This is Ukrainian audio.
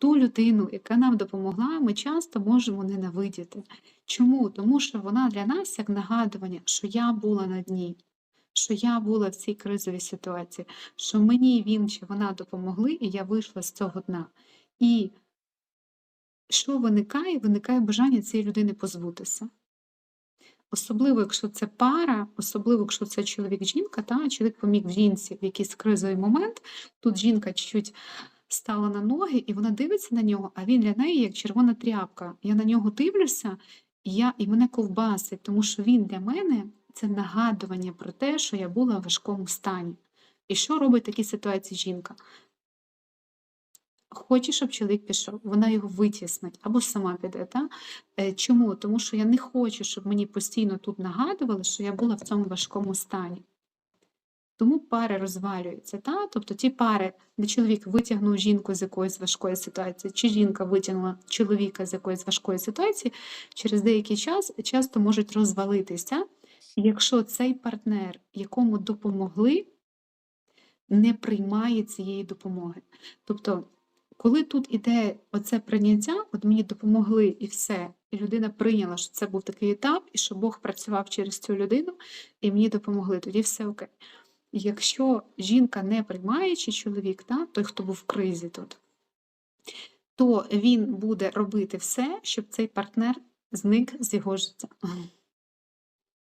ту людину, яка нам допомогла, ми часто можемо ненавидіти. Чому? Тому що вона для нас як нагадування, що я була на дні, що я була в цій кризовій ситуації, що мені він чи вона допомогли, і я вийшла з цього дна. І що виникає? Виникає бажання цієї людини позбутися. Особливо, якщо це пара, особливо, якщо це чоловік-жінка, та чоловік поміг жінці в якийсь кризовий момент. Тут жінка чуть стала на ноги, і вона дивиться на нього, а він для неї як червона тряпка. Я на нього дивлюся, і, я, і мене ковбасить, тому що він для мене це нагадування про те, що я була в важкому стані. І що робить в такій ситуації жінка? Хоче, щоб чоловік пішов, вона його витіснить або сама піде. Та? Е, Чому? Тому що я не хочу, щоб мені постійно тут нагадували, що я була в цьому важкому стані. Тому пари розвалюються. Та? Тобто ті пари, де чоловік витягнув жінку з якоїсь важкої ситуації, чи жінка витягнула чоловіка з якоїсь важкої ситуації, через деякий час часто можуть розвалитися, якщо цей партнер, якому допомогли, не приймає цієї допомоги. Тобто, коли тут іде оце прийняття, от мені допомогли і все, і людина прийняла, що це був такий етап, і що Бог працював через цю людину, і мені допомогли, тоді все окей. Якщо жінка не приймає, чи чоловік, та, той, хто був в кризі тут, то він буде робити все, щоб цей партнер зник з його життя.